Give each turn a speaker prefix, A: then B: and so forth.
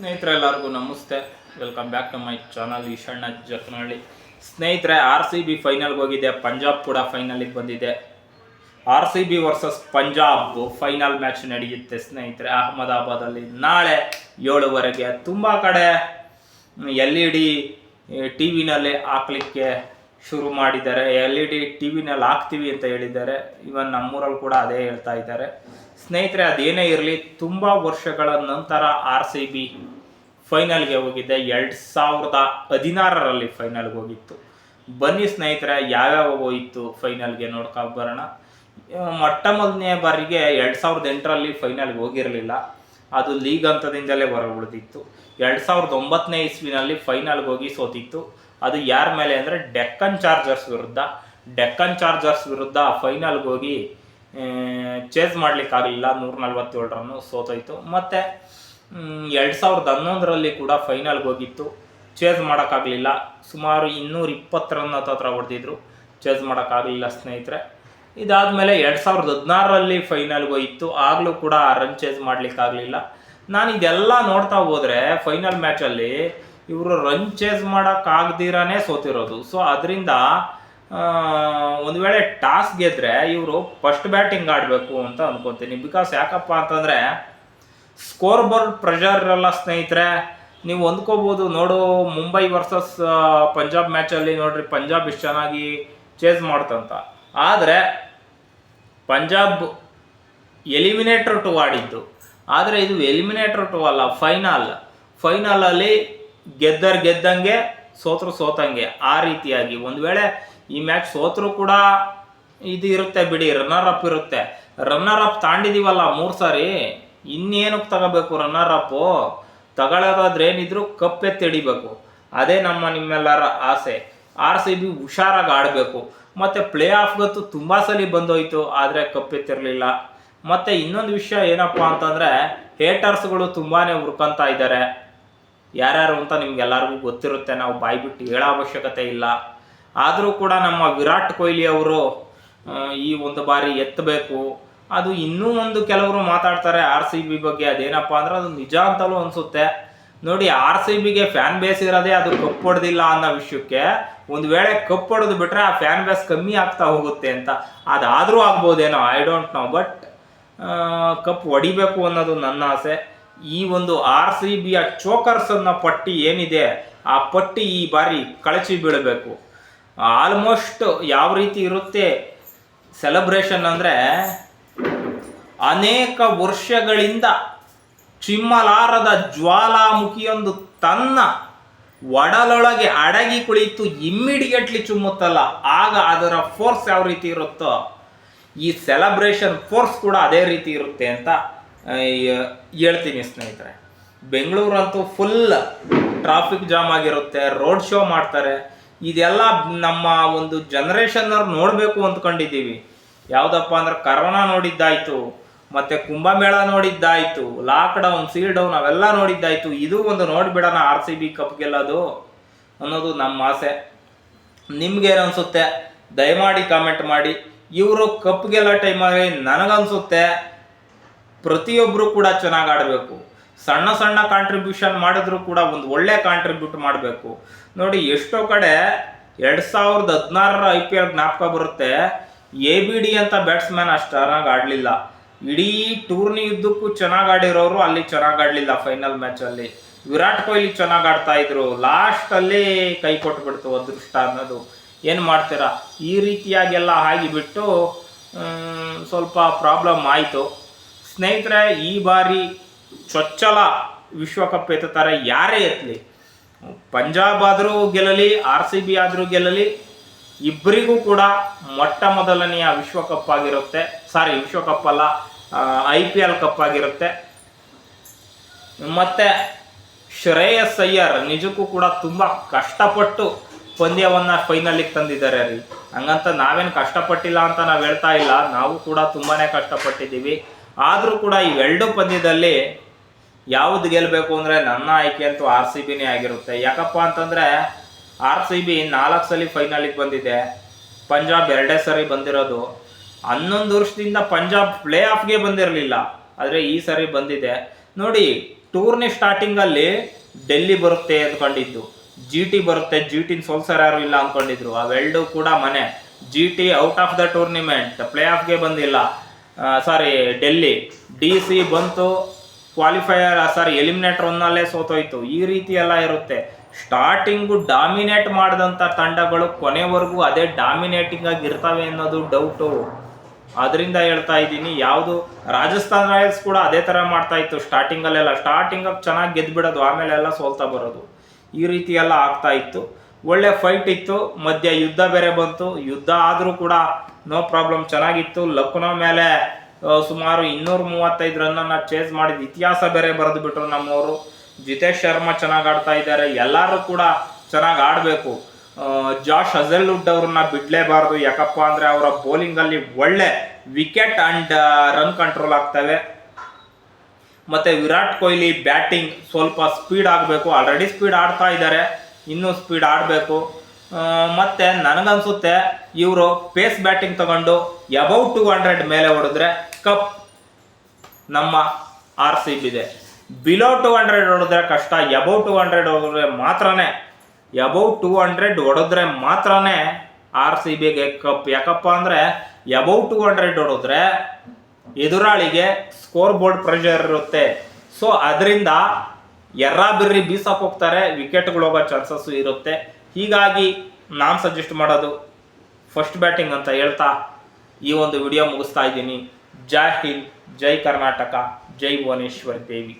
A: ಸ್ನೇಹಿತರೆ, ಎಲ್ಲರಿಗೂ ನಮಸ್ತೆ. Welcome back to my channel Eshanna Jaknahalli. ಸ್ನೇಹಿತರೆ ಆರ್ ಸಿ ಬಿ ಫೈನಲ್ಗೆ ಹೋಗಿದೆ ಪಂಜಾಬ್ ಕೂಡ ಫೈನಲಿಗೆ ಬಂದಿದೆ. R C B versus Punjab final match ನಡೆಯುತ್ತೆ ಸ್ನೇಹಿತರೆ. ಅಹಮದಾಬಾದಲ್ಲಿ ನಾಳೆ ಏಳುವರೆಗೆ. ತುಂಬ ಕಡೆ ಎಲ್ ಇ ಡಿ ಟಿ ವಿನಲ್ಲಿ ಹಾಕ್ಲಿಕ್ಕೆ ಶುರು ಮಾಡಿದ್ದಾರೆ. ಎಲ್ ಇ ಡಿ ಟಿ ವಿನಲ್ಲಿ ಹಾಕ್ತೀವಿ ಅಂತ ಹೇಳಿದ್ದಾರೆ. ಇವನ್ ನಮ್ಮೂರಲ್ಲಿ ಕೂಡ ಅದೇ ಹೇಳ್ತಾ ಇದ್ದಾರೆ. ಸ್ನೇಹಿತರೆ, ಅದೇನೇ ಇರಲಿ, ತುಂಬ ವರ್ಷಗಳ ನಂತರ ಆರ್ ಸಿ ಬಿ ಫೈನಲ್ಗೆ ಹೋಗಿದ್ದೆ ಎರಡು ಸಾವಿರದ ಹದಿನಾರರಲ್ಲಿ ಫೈನಲ್ಗೆ ಹೋಗಿತ್ತು. ಬನ್ನಿ ಸ್ನೇಹಿತರೆ, ಯಾವ್ಯಾವ ಹೋಯಿತು ಫೈನಲ್ಗೆ ನೋಡ್ಕೊಂಡು ಬರೋಣ. ಮೊಟ್ಟ ಮೊದಲನೇ ಬಾರಿಗೆ ಎರಡು ಸಾವಿರದ ಎಂಟರಲ್ಲಿ ಫೈನಲ್ಗೆ ಹೋಗಿರಲಿಲ್ಲ. ಅದು ಲೀಗ್ ಹಂತದಿಂದಲೇ ಹೊರಗುಳಿದಿತ್ತು ಎರಡು ಸಾವಿರದ ಒಂಬತ್ತನೇ ಇಸ್ವಿನಲ್ಲಿ ಫೈನಲ್ಗೆ ಹೋಗಿ ಸೋತಿತ್ತು. ಅದು ಯಾರ ಮೇಲೆ ಅಂದರೆ ಡೆಕ್ಕನ್ ಚಾರ್ಜರ್ಸ್ ವಿರುದ್ಧ. ಡೆಕ್ಕನ್ ಚಾರ್ಜರ್ಸ್ ವಿರುದ್ಧ ಫೈನಲ್ಗೆ ಹೋಗಿ ಚೇಸ್ ಮಾಡಲಿಕ್ಕಾಗಲಿಲ್ಲ ನೂರ ನಲ್ವತ್ತೇಳು ರನ್ನು ಸೋತೋಯ್ತು. ಮತ್ತು ಎರಡು ಸಾವಿರದ ಹನ್ನೊಂದರಲ್ಲಿ ಕೂಡ ಫೈನಲ್ಗೆ ಹೋಗಿತ್ತು. ಚೇಸ್ ಮಾಡೋಕ್ಕಾಗಲಿಲ್ಲ ಸುಮಾರು ಇನ್ನೂರ ಇಪ್ಪತ್ತು ರನ್ ಹತ್ರ ಹೊಡೆದಿದ್ರು. ಚೇಸ್ ಮಾಡೋಕ್ಕಾಗಲಿಲ್ಲ ಸ್ನೇಹಿತರೆ. ಇದಾದಮೇಲೆ ಎರಡು ಸಾವಿರದ ಹದಿನಾರರಲ್ಲಿ ಫೈನಲ್ಗೆ ಹೋಯಿತು ಆಗಲೂ ಕೂಡ ರನ್ ಚೇಸ್ ಮಾಡಲಿಕ್ಕಾಗಲಿಲ್ಲ ನಾನು ಇದೆಲ್ಲ ನೋಡ್ತಾ ಹೋದರೆ ಫೈನಲ್ ಮ್ಯಾಚಲ್ಲಿ ಇವರು ರನ್ ಚೇಸ್ ಮಾಡೋಕ್ಕಾಗ್ದಿರಾನೇ ಸೋತಿರೋದು. ಸೊ ಅದರಿಂದ ಒಂದು ವೇಳೆ ಟಾಸ್ ಗೆದ್ರೆ ಇವರು ಫಸ್ಟ್ ಬ್ಯಾಟಿಂಗ್ ಆಡಬೇಕು ಅಂತ ಅನ್ಕೊತೀನಿ. ಬಿಕಾಸ್ ಯಾಕಪ್ಪ ಅಂತಂದರೆ ಸ್ಕೋರ್ ಬೋರ್ಡ್ ಪ್ರೆಷರ್ ಇರಲ್ಲ ಸ್ನೇಹಿತರೆ. ನೀವು ಹೊಂದ್ಕೋಬೋದು. ನೋಡು ಮುಂಬೈ ವರ್ಸಸ್ ಪಂಜಾಬ್ ಮ್ಯಾಚಲ್ಲಿ ನೋಡ್ರಿ ಪಂಜಾಬ್ ಇಷ್ಟು ಚೆನ್ನಾಗಿ ಚೇಸ್ ಮಾಡ್ತಂತ. ಆದರೆ ಪಂಜಾಬ್ ಎಲಿಮಿನೇಟರ್ ಟು ಆಡಿದ್ದು. ಆದರೆ ಇದು ಎಲಿಮಿನೇಟರ್ ಟು ಅಲ್ಲ ಫೈನಲ್ ಫೈನಲಲ್ಲಿ ಗೆದ್ದರ್ ಗೆದ್ದಂಗೆ, ಸೋತರು ಸೋತಂಗೆ. ಆ ರೀತಿಯಾಗಿ ಒಂದು ವೇಳೆ ಈ ಮ್ಯಾಚ್ ಸೋತರು ಕೂಡ ಇದು ಇರುತ್ತೆ ಬಿಡಿ ರನ್ನರ್ ಅಪ್ ಇರುತ್ತೆ. ರನ್ನರ್ ಅಪ್ ತಾಂಡಿದೀವಲ್ಲ ಮೂರು ಸಾರಿ ಇನ್ನೇನಕ್ಕೆ ತಗೋಬೇಕು ರನ್ನರ್ ಅಪ್ಪು ತಗೊಳ್ಳೋದಾದ್ರೆ ಏನಿದ್ರು ಕಪ್ ಎತ್ತಿಡಿಬೇಕು ಅದೇ ನಮ್ಮ ನಿಮ್ಮೆಲ್ಲರ ಆಸೆ. ಆರ್ ಸಿ ಬಿ ಹುಷಾರಾಗಿ ಆಡಬೇಕು. ಮತ್ತು ಪ್ಲೇ ಆಫ್ಗಂತೂ ತುಂಬ ಸಲ ಬಂದೋಯ್ತು, ಆದರೆ ಕಪ್ ಎತ್ತಿರಲಿಲ್ಲ. ಮತ್ತು ಇನ್ನೊಂದು ವಿಷಯ ಏನಪ್ಪ ಅಂತಂದರೆ ಹೇಟರ್ಸ್ಗಳು ತುಂಬಾ ಹುರ್ಕೊತಾ ಇದ್ದಾರೆ ಯಾರ್ಯಾರು ಅಂತ ನಿಮ್ಗೆಲ್ಲರಿಗೂ ಗೊತ್ತಿರುತ್ತೆ, ನಾವು ಬಾಯಿ ಬಿಟ್ಟು ಹೇಳೋ ಅವಶ್ಯಕತೆ ಇಲ್ಲ. ಆದರೂ ಕೂಡ ನಮ್ಮ ವಿರಾಟ್ ಕೊಹ್ಲಿ ಅವರು ಈ ಒಂದು ಬಾರಿ ಎತ್ತಬೇಕು ಅದು ಇನ್ನೂ ಒಂದು ಕೆಲವರು ಮಾತಾಡ್ತಾರೆ ಆರ್ ಸಿ ಬಿ ಬಗ್ಗೆ, ಅದೇನಪ್ಪ ಅಂದ್ರೆ ಅದು ನಿಜ ಅಂತಲೂ ಅನಿಸುತ್ತೆ. ನೋಡಿ, ಆರ್ ಸಿ ಬಿಗೆ ಫ್ಯಾನ್ ಬೇಸ್ ಇರೋದೇ ಅದು ಕಪ್ ಹೊಡೆದಿಲ್ಲ ಅನ್ನೋ ವಿಷಯಕ್ಕೆ ಒಂದು ವೇಳೆ ಕಪ್ ಹೊಡೆದು ಬಿಟ್ರೆ ಆ ಫ್ಯಾನ್ ಬೇಸ್ ಕಮ್ಮಿ ಆಗ್ತಾ ಹೋಗುತ್ತೆ ಅಂತ. ಅದಾದರೂ ಆಗ್ಬೋದೇನೋ I don't know but cup ಹೊಡಿಬೇಕು ಅನ್ನೋದು ನನ್ನ ಆಸೆ. ಈ ಒಂದು ಆರ್ ಸಿ ಬಿಯ ಚೋಕರ್ಸ್ ಅನ್ನೋ ಪಟ್ಟಿ ಏನಿದೆ, ಆ ಪಟ್ಟಿ ಈ ಬಾರಿ ಕಳಚಿ ಬೀಳಬೇಕು. ಆಲ್ಮೋಸ್ಟ್ ಯಾವ ರೀತಿ ಇರುತ್ತೆ ಸೆಲೆಬ್ರೇಷನ್ ಅಂದರೆ, ಅನೇಕ ವರ್ಷಗಳಿಂದ ಚಿಮ್ಮಲಾರದ ಜ್ವಾಲಾಮುಖಿಯೊಂದು ತನ್ನ ಒಡಲೊಳಗೆ ಅಡಗಿ ಕುಳಿತು ಇಮ್ಮಿಡಿಯೇಟ್ಲಿ ಚುಮ್ಮುತ್ತಲ್ಲ, ಆಗ ಅದರ ಫೋರ್ಸ್ ಯಾವ ರೀತಿ ಇರುತ್ತೋ, ಈ ಸೆಲೆಬ್ರೇಷನ್ ಫೋರ್ಸ್ ಕೂಡ ಅದೇ ರೀತಿ ಇರುತ್ತೆ ಅಂತ ಹೇಳ್ತೀನಿ ಸ್ನೇಹಿತರೆ. ಬೆಂಗಳೂರಂತೂ ಫುಲ್ ಟ್ರಾಫಿಕ್ ಜಾಮ್ ಆಗಿರುತ್ತೆ ರೋಡ್ ಶೋ ಮಾಡ್ತಾರೆ. ಇದೆಲ್ಲ ನಮ್ಮ ಒಂದು ಜನ್ರೇಷನ್ನವ್ರು ನೋಡಬೇಕು ಅಂದ್ಕೊಂಡಿದ್ದೀವಿ. ಯಾವುದಪ್ಪ ಅಂದ್ರೆ ಕರೋನಾ ನೋಡಿದ್ದಾಯ್ತು, ಮತ್ತೆ ಕುಂಭಮೇಳ ನೋಡಿದ್ದಾಯ್ತು ಲಾಕ್ಡೌನ್ ಸೀಲ್ ಡೌನ್ ಅವೆಲ್ಲ ನೋಡಿದ್ದಾಯ್ತು. ಇದು ಒಂದು ನೋಡಿಬಿಡೋಣ ಆರ್ ಸಿ ಬಿ ಕಪ್ ಗೆಲ್ಲೋದು ಅನ್ನೋದು ನಮ್ಮ ಆಸೆ. ನಿಮ್ಗೇನು ಅನ್ಸುತ್ತೆ? ದಯಮಾಡಿ ಕಾಮೆಂಟ್ ಮಾಡಿ. ಇವರು ಕಪ್ ಗೆಲ್ಲೋ ಟೈಮಲ್ಲಿ ನನಗನ್ಸುತ್ತೆ. ಪ್ರತಿಯೊಬ್ಬರು ಕೂಡ ಚೆನ್ನಾಗಿ ಆಡಬೇಕು. ಸಣ್ಣ ಸಣ್ಣ ಕಾಂಟ್ರಿಬ್ಯೂಷನ್ ಮಾಡಿದ್ರು ಕೂಡ ಒಂದು ಒಳ್ಳೆ ಕಾಂಟ್ರಿಬ್ಯೂಟ್ ಮಾಡಬೇಕು. ನೋಡಿ, ಎಷ್ಟೋ ಕಡೆ ಎರಡು ಸಾವಿರದ ಹದಿನಾರರ ಐ ಪಿ ಎಲ್ ಜ್ಞಾಪಕ ಬರುತ್ತೆ. ಎ ಬಿ ಡಿ ಅಂತ ಬ್ಯಾಟ್ಸ್ಮನ್ ಅಷ್ಟು ಚೆನ್ನಾಗಿ ಆಡಲಿಲ್ಲ. ಇಡೀ ಟೂರ್ನಿ ಇದ್ದಕ್ಕೂ ಚೆನ್ನಾಗಿ ಆಡಿರೋರು ಅಲ್ಲಿ ಚೆನ್ನಾಗಿ ಆಡಲಿಲ್ಲ ಫೈನಲ್ ಮ್ಯಾಚಲ್ಲಿ ವಿರಾಟ್ ಕೊಹ್ಲಿ ಚೆನ್ನಾಗಿ ಆಡ್ತಾ ಇದ್ರು. ಲಾಸ್ಟಲ್ಲಿ ಕೈ ಕೊಟ್ಬಿಡ್ತು ಅದೃಷ್ಟ ಅನ್ನೋದು. ಏನು ಮಾಡ್ತೀರಾ? ಈ ರೀತಿಯಾಗೆಲ್ಲ ಆಗಿಬಿಟ್ಟು ಸ್ವಲ್ಪ ಪ್ರಾಬ್ಲಮ್ ಆಯಿತು. ಸ್ನೇಹಿತರೆ, ಈ ಬಾರಿ ಚೊಚ್ಚಲ ವಿಶ್ವಕಪ್ ಎತ್ತುತ್ತಾರೆ. ಯಾರೇ ಎತ್ತಲಿ ಪಂಜಾಬ್ ಆದರೂ ಗೆಲ್ಲಲಿ, ಆರ್ ಸಿ ಬಿ ಆದರೂ ಗೆಲ್ಲಲಿ ಇಬ್ಬರಿಗೂ ಕೂಡ ಮೊಟ್ಟ ಮೊದಲನೆಯ ವಿಶ್ವಕಪ್ ಆಗಿರುತ್ತೆ. ಸಾರಿ, ವಿಶ್ವಕಪ್ ಅಲ್ಲ ಐ ಪಿ ಎಲ್ ಕಪ್ ಆಗಿರುತ್ತೆ. ಮತ್ತೆ ಶ್ರೇಯಸ್ ಅಯ್ಯರ್ ನಿಜಕ್ಕೂ ಕೂಡ ತುಂಬ ಕಷ್ಟಪಟ್ಟು ಪಂದ್ಯವನ್ನ ಫೈನಲಿಗೆ ತಂದಿದ್ದಾರೆ ರೀ. ಹಂಗಂತ ನಾವೇನು ಕಷ್ಟಪಟ್ಟಿಲ್ಲ ಅಂತ ನಾವು ಹೇಳ್ತಾ ಇಲ್ಲ. ನಾವು ಕೂಡ ತುಂಬಾನೇ ಕಷ್ಟಪಟ್ಟಿದ್ದೀವಿ. ಆದರೂ ಕೂಡ ಇವೆರಡು ಪಂದ್ಯದಲ್ಲಿ ಯಾವ್ದು ಗೆಲ್ಲಬೇಕು ಅಂದರೆ ನನ್ನ ಆಯ್ಕೆ ಅಂತೂ ಆರ್ ಸಿ ಬಿನೇ ಆಗಿರುತ್ತೆ. ಯಾಕಪ್ಪ ಅಂತಂದರೆ ಆರ್ ಸಿ ಬಿ ನಾಲ್ಕು ಸಲ ಫೈನಲಿಗೆ ಬಂದಿದೆ. ಪಂಜಾಬ್ ಎರಡೇ ಸರಿ ಬಂದಿರೋದು. ಹನ್ನೊಂದು ವರ್ಷದಿಂದ ಪಂಜಾಬ್ ಪ್ಲೇ ಆಫ್ಗೆ ಬಂದಿರಲಿಲ್ಲ. ಆದರೆ ಈ ಸರಿ ಬಂದಿದೆ. ನೋಡಿ ಟೂರ್ನಿ ಸ್ಟಾರ್ಟಿಂಗಲ್ಲಿ ಡೆಲ್ಲಿ ಬರುತ್ತೆ ಅಂದ್ಕೊಂಡಿದ್ದು. ಜಿ ಟಿ ಬರುತ್ತೆ, ಜಿ ಟಿನ ಸೋಲ್ಸರ್ ಯಾರು ಇಲ್ಲ ಅಂದ್ಕೊಂಡಿದ್ರು. ಅವೆಲ್ಲೂ ಕೂಡ ಮನೆ. G T out of the tournament play ಆಫ್ಗೆ ಬಂದಿಲ್ಲ. ಸಾರಿ ಡೆಲ್ಲಿ ಡಿ ಸಿ ಬಂತು ಕ್ವಾಲಿಫೈಯರ್ ಸಾರಿ ಎಲಿಮಿನೇಟರ್ ಒಂದಲ್ಲೇ ಸೋತೋಯ್ತು. ಈ ರೀತಿ ಎಲ್ಲ ಇರುತ್ತೆ. ಸ್ಟಾರ್ಟಿಂಗು ಡಾಮಿನೇಟ್ ಮಾಡಿದಂಥ ತಂಡಗಳು ಕೊನೆವರೆಗೂ ಅದೇ ಡಾಮಿನೇಟಿಂಗ್ ಆಗಿ ಇರ್ತವೆ ಅನ್ನೋದು ಡೌಟು ಅದರಿಂದ ಹೇಳ್ತಾ ಇದ್ದೀನಿ, ಯಾವುದು, ರಾಜಸ್ಥಾನ್ ರಾಯಲ್ಸ್ ಕೂಡ ಅದೇ ಥರ ಮಾಡ್ತಾ ಇತ್ತು ಸ್ಟಾರ್ಟಿಂಗಲ್ಲೆಲ್ಲ ಸ್ಟಾರ್ಟಿಂಗಾಗಿ ಚೆನ್ನಾಗಿ ಗೆದ್ಬಿಡೋದು, ಆಮೇಲೆ ಎಲ್ಲ ಸೋಲ್ತಾ ಬರೋದು. ಈ ರೀತಿ ಎಲ್ಲ ಆಗ್ತಾ ಇತ್ತು. ಒಳ್ಳೆ ಫೈಟ್ ಇತ್ತು, ಮಧ್ಯ ಯುದ್ಧ ಬೇರೆ ಬಂತು. ಯುದ್ಧ ಆದರೂ ಕೂಡ ನೋ ಪ್ರಾಬ್ಲಮ್, ಚೆನ್ನಾಗಿತ್ತು. ಲಕ್ನೋ ಮೇಲೆ ಸುಮಾರು ಇನ್ನೂರ ಮೂವತ್ತೈದು ರನ್ನನ್ನು ಚೇಸ್ ಮಾಡಿದ. ಇತಿಹಾಸ ಬೇರೆ ಬರೆದು ಬಿಟ್ರು ನಮ್ಮವರು. ಜಿತೇಶ್ ಶರ್ಮಾ ಚೆನ್ನಾಗಿ ಆಡ್ತಾ ಇದ್ದಾರೆ. ಎಲ್ಲರೂ ಕೂಡ ಚೆನ್ನಾಗಿ ಆಡಬೇಕು. ಜಾಶ್ ಹಜಲ್ವುಡ್ ಅವ್ರನ್ನ ಬಿಡಲೇಬಾರ್ದು. ಯಾಕಪ್ಪ ಅಂದರೆ ಅವರ ಬೌಲಿಂಗಲ್ಲಿ ಒಳ್ಳೆ ವಿಕೆಟ್ ಆ್ಯಂಡ್ ರನ್ ಕಂಟ್ರೋಲ್ ಆಗ್ತವೆ. ಮತ್ತೆ ವಿರಾಟ್ ಕೊಹ್ಲಿ ಬ್ಯಾಟಿಂಗ್ ಸ್ವಲ್ಪ ಸ್ಪೀಡ್ ಆಗಬೇಕು. ಆಲ್ರೆಡಿ ಸ್ಪೀಡ್ ಆಡ್ತಾ ಇದ್ದಾರೆ. ಇನ್ನೂ ಸ್ಪೀಡ್ ಆಡಬೇಕು. ಮತ್ತೆ ನನಗನ್ಸುತ್ತೆ ಇವರು ಪೇಸ್ ಬ್ಯಾಟಿಂಗ್ ತಗೊಂಡು ಅಬೌವ್ ಟು ಹಂಡ್ರೆಡ್ ಮೇಲೆ ಹೊಡೆದ್ರೆ ಕಪ್ ನಮ್ಮ ಆರ್ ಸಿ ಬಿದೆ ಬಿಲೋ ಟು ಹಂಡ್ರೆಡ್ ಹೊಡೆದ್ರೆ ಕಷ್ಟ ಎಬೌ ಟು ಹಂಡ್ರೆಡ್ ಹೊಡೆದ್ರೆ ಮಾತ್ರನೇ. ಎಬೌ ಟು ಹಂಡ್ರೆಡ್ ಹೊಡೆದ್ರೆ ಮಾತ್ರನೇ ಆರ್ ಸಿ ಬಿಗೆ ಕಪ್. ಯಾಕಪ್ಪ ಅಂದರೆ ಎಬೌ ಟು ಹಂಡ್ರೆಡ್ ಹೊಡೆದ್ರೆ ಎದುರಾಳಿಗೆ ಸ್ಕೋರ್ ಬೋರ್ಡ್ ಪ್ರೆಷರ್ ಇರುತ್ತೆ. ಸೊ ಅದರಿಂದ ಎರ್ರಾ ಬಿರ್ರಿ ಬೀಸಕ್ಕೆ ಹೋಗ್ತಾರೆ ವಿಕೆಟ್ಗಳು ಹೋಗೋ ಚಾನ್ಸಸ್ಸು ಇರುತ್ತೆ. ಹೀಗಾಗಿ ನಾನು ಸಜೆಸ್ಟ್ ಮಾಡೋದು ಫಸ್ಟ್ ಬ್ಯಾಟಿಂಗ್ ಅಂತ ಹೇಳ್ತಾ ಈ ಒಂದು ವಿಡಿಯೋ ಮುಗಿಸ್ತಾ ಇದ್ದೀನಿ. ಜೈ ಹಿಂದ್, ಜೈ ಕರ್ನಾಟಕ, ಜೈ ಭುವನೇಶ್ವರ್ ದೇವಿ.